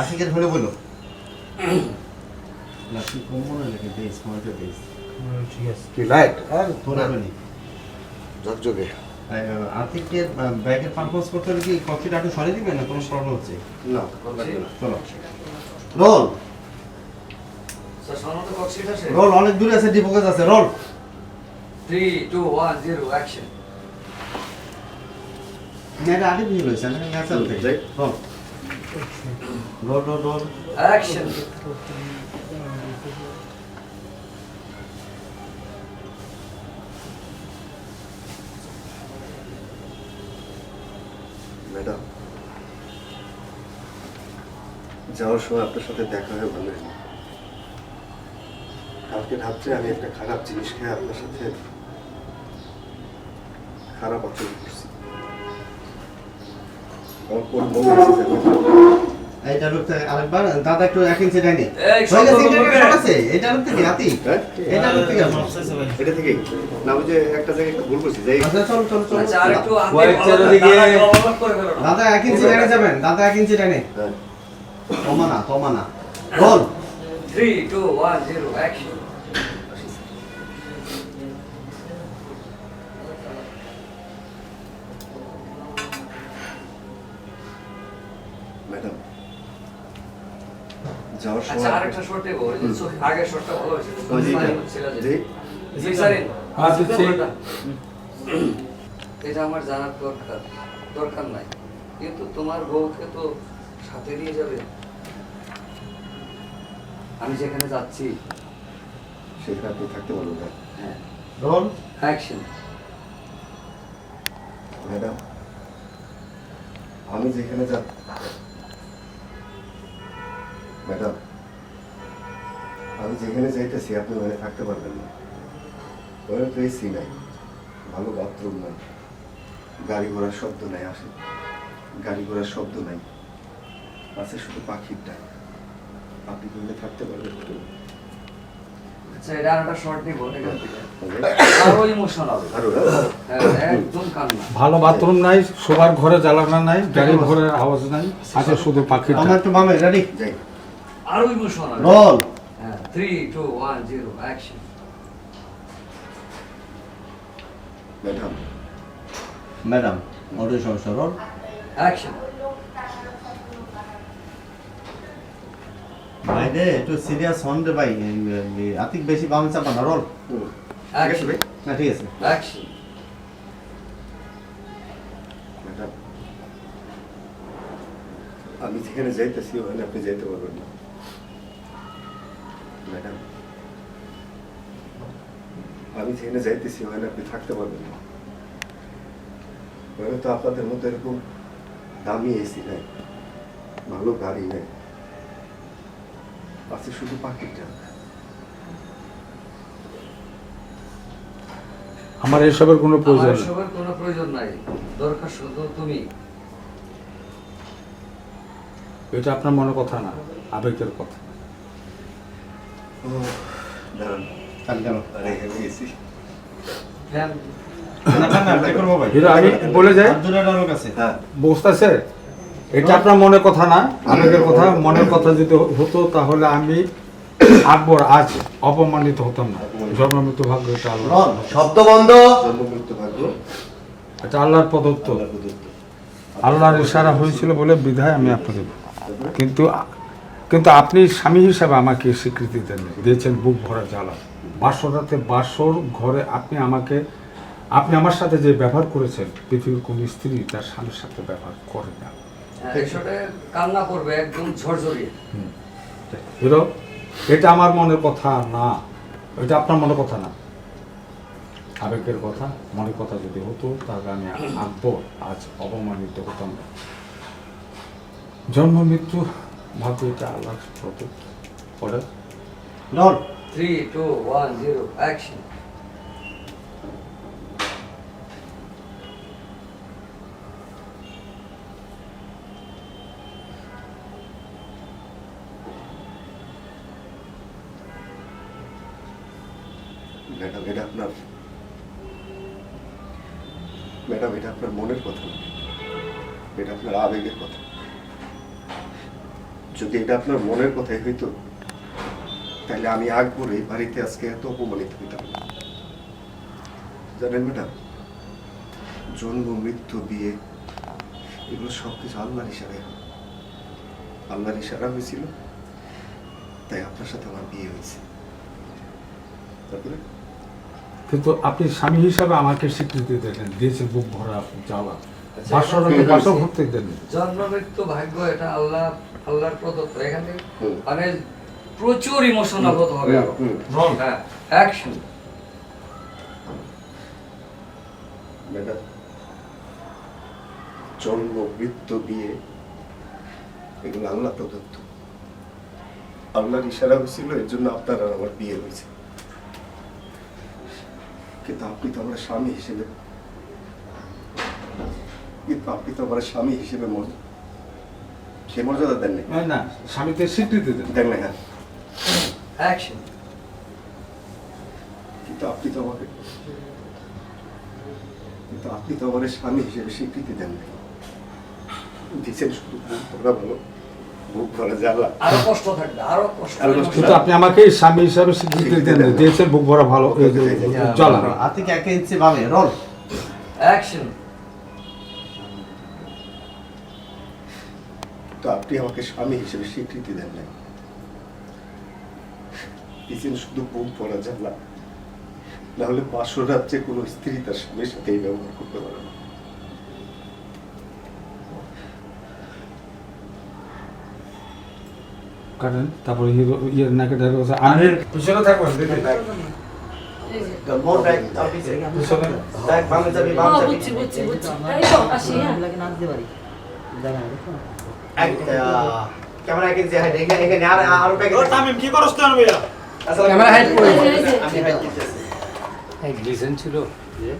আশিকের হলে বলো। না তুই কম মনে লাগে দেশ মনে দেশ ঠিক আছে। কি লাইট আর তোর আপনি ঝকঝকে। আর্থিকের ব্যাগের পারফরমেন্স করতে হলে কি কফিটা একটু সরিয়ে দিবেন না কোনো প্রবলেম হচ্ছে? না চলো। রোল। রোল অনেক দূরে আছে ডিফোকাস আছে roll. Three two one zero action না এটা আগে ভিড় হয়েছে না natural roll roll roll action madam যাওয়ার সময় আপনার সাথে দেখা হয়ে ভালো হলো। কালকে রাত্রে আমি একটা খারাপ জিনিস খেয়ে আপনার সাথে খারাপ আচরণ করছি। আমার কোন হয়েছে লুকতে আরেকবার। দাদা একটু এক ইঞ্চি ডাইনি হয়ে গেছে এটা শর্ট আছে? এটা লুকতে কি হাতি? হ্যাঁ? এটা লুকতে কি এটা থেকেই। না যে একটা জায়গায় একটু ভুল করছি যাই আচ্ছা চল চল চল। আচ্ছা আর একটু আগে White ভালো chair করে দিকে-। দাদা এক ইঞ্চি ডাইনে যাবেন। দাদা এক ইঞ্চি ডাইনে হ্যাঁ। Tamanna Tamanna roll three two one zero action madam যাওয়ার আচ্ছা আরেকটা দেবো ওই যে চোখে- ভালো হয়েছে। জি জি। হ্যাঁ, এটা আমার জানার দরকার দরকার নাই। কিন্তু তোমার বউকে তো সাথে নিয়ে যাবে। আমি যেখানে যাচ্ছি সেখানে আপনি থাকতে পারবেন না হ্যাঁ। Role action. ম্যাডাম আমি যেখানে যা ম্যাডাম আমি যেখানে যাইতেছি আপনি ওখানে থাকতে পারবেন না। ওখানে তো এসি নাই ভালো বাথরুম নাই গাড়ি ঘোড়ার শব্দ নাই আসে। গাড়ি ঘোড়ার শব্দ নাই আছে শুধু পাখির ডাক। আপনি কি ওখানে থাকতে পারবেন? আচ্ছা এটা আর একটা শর্ট দিব এখান থেকে। আরও। ইমোশনাল আরও হ্যাঁ একদম কান্না। ভালো বাথরুম নাই শোবার ঘরে জ্বালানা নাই গাড়ি ঘরের আওয়াজ নাই আছে শুধু পাখির আমার একটু মামে রেডি যাই। আরও ইমোশনাল রোল হ্যাঁ অ্যাকশন ম্যাডাম ম্যাডাম অডিও সমস্যা রোল অ্যাকশন বাইরে একটু সিরিয়াস হন রে ভাই। আতিক বেশি বামে চাপা না রোল ঠিক আছে অ্যাকশন ভাই? না ঠিক আছে। অ্যাকশন ম্যাডাম আমি যেখানে যাইতেছি ওখানে আপনি যাইতে পারবেন না। ম্যাডাম। আমি যেখানে যাইতেছি ওখানে আপনি থাকতে পারবেন না। ওখানে তো আপনাদের মতো এরকম দামি এসি নাই ভালো গাড়ি নেই। আছে শুধু পাখিটা আমার এসবের কোনো প্রয়োজন আমার নেই। সবার কোনো প্রয়োজন নাই। দরকার শুধু তুমি। এটা আপনার মনের কথা না আবেগের কথা। এটা আপনার মনের কথা না? আবেগের কথা মনের কথা যদি হতো তাহলে আমি আকবর আজ অপমানিত হতাম না। জন্মমৃত্যু ভাগ্য এটা শব্দ বন্ধ। ভাগ্য। এটা আল্লাহর প্রদত্ত আল্লাহর ইশারা হয়েছিল বলে বিধায় আমি আপনাকে কিন্তু কিন্তু আপনি স্বামী হিসাবে আমাকে স্বীকৃতি দেন দিয়েছেন বুক ভরা জ্বালা। বাসরাতে বাসর ঘরে আপনি আমাকে আপনি আমার সাথে যে ব্যবহার করেছেন পৃথিবীর কোন স্ত্রী তার স্বামীর সাথে ব্যবহার করে না। কান্না করবে একদম ঝরঝরিয়ে হিরো এটা আমার মনের কথা না। এটা আপনার মনের কথা না। আবেগের কথা মনের কথা যদি হতো তাহলে আমি আঁকবো আজ অপমানিত হতাম না। জন্ম মৃত্যু ভাগ্য এটা আল্লাহ প্রদত্ত করে roll three two one zero action madam এটা আপনার ম্যাডাম এটা আপনার মনের কথা। এটা আপনার আবেগের কথা। যদি এটা আপনার মনের কথাই হইতো, তাহলে আমি আকবর এই বাড়িতে আজকে এত অপমানিত হইতাম। জানেন ম্যাডাম, জন্ম, মৃত্যু, বিয়ে, এগুলো সব কিছু আল্লাহর ইশারায়। আল্লাহর ইশারা হয়েছিল, তাই আপনার সাথে আমার বিয়ে হয়েছে। তারপরে? কিন্তু আপনি স্বামী হিসাবে আমাকে স্বীকৃতি দিলেন দিয়েছেন বুক ভরা জ্বালা আচ্ছা, জন্ম মৃত্যু ভাগ্য এটা আল্লাহ আল্লাহর প্রদত্ত। এখানে মানে প্রচুর ইমোশনাল হতে হবে আরও। হুম, হ্যাঁ অ্যাকশন জন্ম মৃত্যু বিয়ে এগুলো আল্লাহ প্রদত্ত। আল্লাহর ইশারা হয়েছিল এর জন্য আপনার আর আমার বিয়ে হয়েছে। কিন্তু আপনি তো আমার স্বামী হিসেবে কিন্তু আপনি তো আমার স্বামী হিসেবে সে মর্যাদা দেন না, না স্বামীকে স্বীকৃতি দেন। দেন না হ্যাঁ। অ্যাকশন কিন্তু আপনি তো আমাকে কিন্তু আপনি তো আমার স্বামী হিসেবে স্বীকৃতি দেন নাই। দিচ্ছেন শুধু বুক ভরা ভালো বুক ভরা জ্বালা আরও কষ্ট থাকবে আরও কষ্ট কিন্তু আপনি আমাকে স্বামী হিসাবে স্বীকৃতি দেন দিয়েছেন বুক ভরা ভালো। জ্বালা আতিক এক ইঞ্চি ভাবে রোল। অ্যাকশন তো আপনি আমাকে স্বামী হিসেবে স্বীকৃতি দেন নাই। দিচ্ছেন শুধু বুক ভরা জ্বালা না হলে পাঁচশো রাত্রে কোনো স্ত্রী তার স্বামীর সাথে এই ব্যবহার করতে পারে না। কাটেন তারপরে ইয়ে নাকি ডায়লগ আছে আনের পিছনে থাকবেন দিদি মোর ব্যাগ অফিসে পিছনে ব্যাগ বামে যাবি বাম যাবি। বুঝছি বুঝছি বুঝছি। এই তো আসি এক ক্যামেরা এক হাইট এখানে এখানে আর আরও ব্যাগ ও তামিম কি করছ তুই ভাইয়া ক্যামেরা হাইট করে এই যে, এই যে। আমি হাইট দিতেছি ডিসেন্ট ছিল যে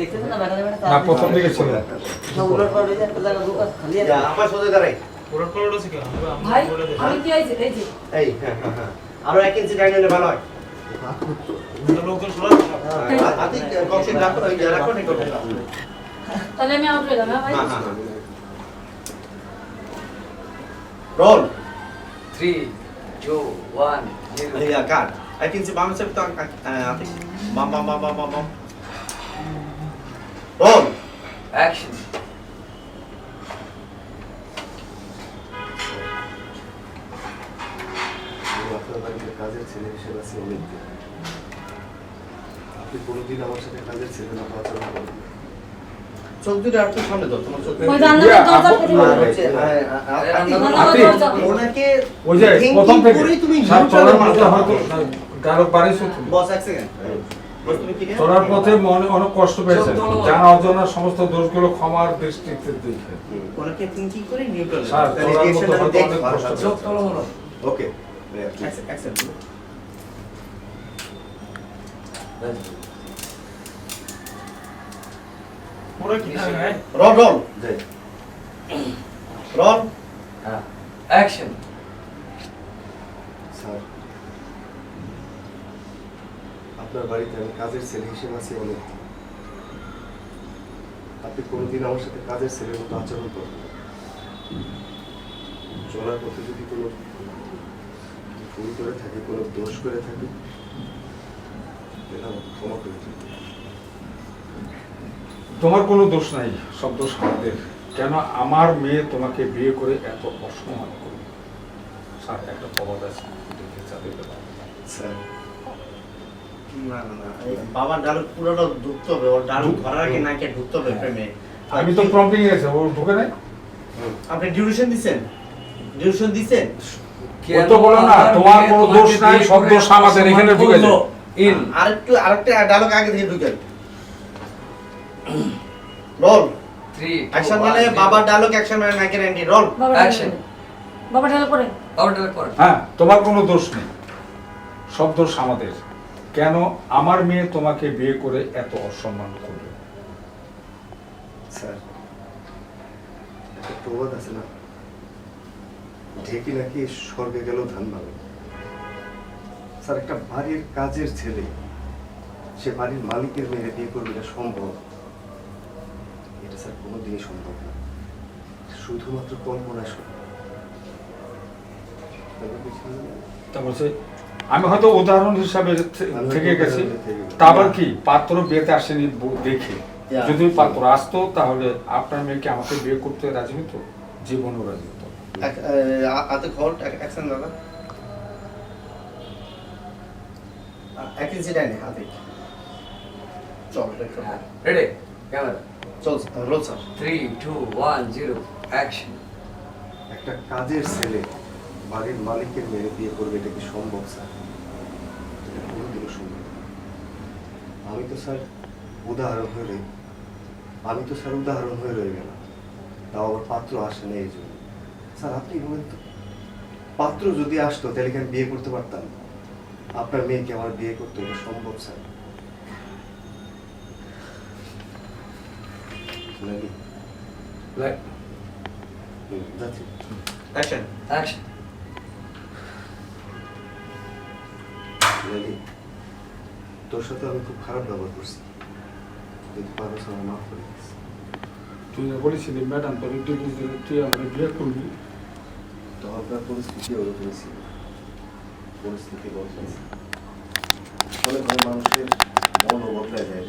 দেখতেছেন না ব্যাটা ব্যাটা না প্রথম দিকে ছিল সব উলট পালট যায় একটা জায়গা ঢোকা খালি আছে যা আমার সোজা দাঁড়াই ভাই আমি কি এই এই যে এই হ্যাঁ হ্যাঁ আরও এক ইঞ্চি ডাইন ভালো হয় হ্যাঁ, আতিক কক্সিন রাখো রাখো নি করো তাহলে আমি আউট হয়ে হ্যাঁ ভাই? হ্যাঁ হ্যাঁ roll three two one zero cut এক ইঞ্চি বামে যাবি তো আতিক বাম বাম বাম বাম বাম বাম রোল কাজের ছেলে হিসেবে আছি অনেক আপনি কোনোদিন আমার সাথে কাজের ছেলে না আচরণ করবেন। চোখ দুটো আর একটু সামনে দাও তোমার চোখ। ওনাকে ওই যে প্রথম থেকে তুমি সাত চলার মাঝে হয়তো। ডায়লগ তুমি বস এক সেকেন্ড বস তুমি কি চলার পথে মনে অনেক কষ্ট তোলো। জানা অজানা সমস্ত দোষগুলো ক্ষমার দৃষ্টিতে দেখে। ওনাকে থিংকিং করে নিউট্রাল স্যার চলার পথে হয়তো অনেক কষ্ট চোখ পেয়েছেন। তোলো হলো ওকে যাই রোল হ্যাঁ। অ্যাকশন স্যার আপনার বাড়িতে আমি কাজের ছেলে হিসেবে আছি অনেক আপনি কোনোদিন আমার সাথে কাজের ছেলের মতো আচরণ করবেন। চলার পথে যদি কোনো ভুল করে থাকে কোনো দোষ করে থাকি ক্ষমা করে দিন। তোমার কোনো দোষ নাই সব দোষ আমাদের। কেন আমার মেয়ে তোমাকে বিয়ে করে এত অসম্মান করবে স্যার একটা খবর আছে স্যার ডালুক পুরোটা ঢুকতে হবে ওর ডালুক ধরার আগে নাকে ঢুকতে হবে প্রেমে? আমি তো প্রম্পটিং গেছে ও ঢুকে নাই? আপনি ডিউরেশন দিছেন ডিউরেশন দিছেন ও তো বলো না, তোমার কোনো দোষ নাই, সব দোষ আমাদের, এখানে ঢুকে যাও। আরেকটু আরেকটা ডায়লগ আগে থেকে ঢুকেন রোল অ্যাকশন মানে বাবার ডায়লগ অ্যাকশন মানে নাকের এন্ডি রোল বাবা Action. বাবা ঢাল করে। হ্যাঁ তোমার কোনো দোষ নেই। সব দোষ আমাদের। কেন আমার মেয়ে তোমাকে বিয়ে করে এত অসম্মান করবে স্যার একটা প্রবাদ আছে না? ঢেকি নাকি স্বর্গে গেল ধান ভালো স্যার একটা বাড়ির কাজের ছেলে সে বাড়ির মালিকের মেয়েরে বিয়ে করবে এটা সম্ভব? এটা স্যার কোনোদিনই সম্ভব না। শুধুমাত্র কল্পনা শোনো তারপর আমি হয়তো উদাহরণ হিসাবে থেকে গেছি। উদাহরণ থেকে গেছি। তা আবার কি? পাত্র বিয়েতে আসেনি দেখে। যদি পাত্র আসতো তাহলে আপনার মেয়েকে আমাকে বিয়ে করতে রাজি হতো? জীবনও রাজি হতো দাদা। এক চল রেডি ক্যামেরা চল roll sir. Three two one zero action একটা কাজের ছেলে বাড়ির মালিকের মেয়ে বিয়ে করবে এটা কি সম্ভব স্যার? এটা কোনোদিনও সম্ভব আমি তো স্যার উদাহরণ হয়ে রই আমি তো স্যার উদাহরণ হয়ে রয়ে গেলাম। তাও আবার পাত্র আসে না এই জন্য। স্যার আপনি বলেন তো পাত্র যদি আসতো তাহলে কি আমি বিয়ে করতে পারতাম? আপনার মেয়েকে আমার বিয়ে করতে এটা সম্ভব স্যার? নাকি লাইক হুম, যাচ্ছি অ্যাকশন অ্যাকশন রেডি তোর সাথে আমি খুব খারাপ ব্যবহার করছি। যদি পারো আমার মাফ করে দিস। তুই না বলেছিলি ম্যাডাম তোর ডিগ্রি দিলে তুই আমার বিয়ে করবি। তখনকার পরিস্থিতি ওরকম ছিল পরিস্থিতি বদলেছে অনেক অনেক মানুষের মনও বদলে যায়।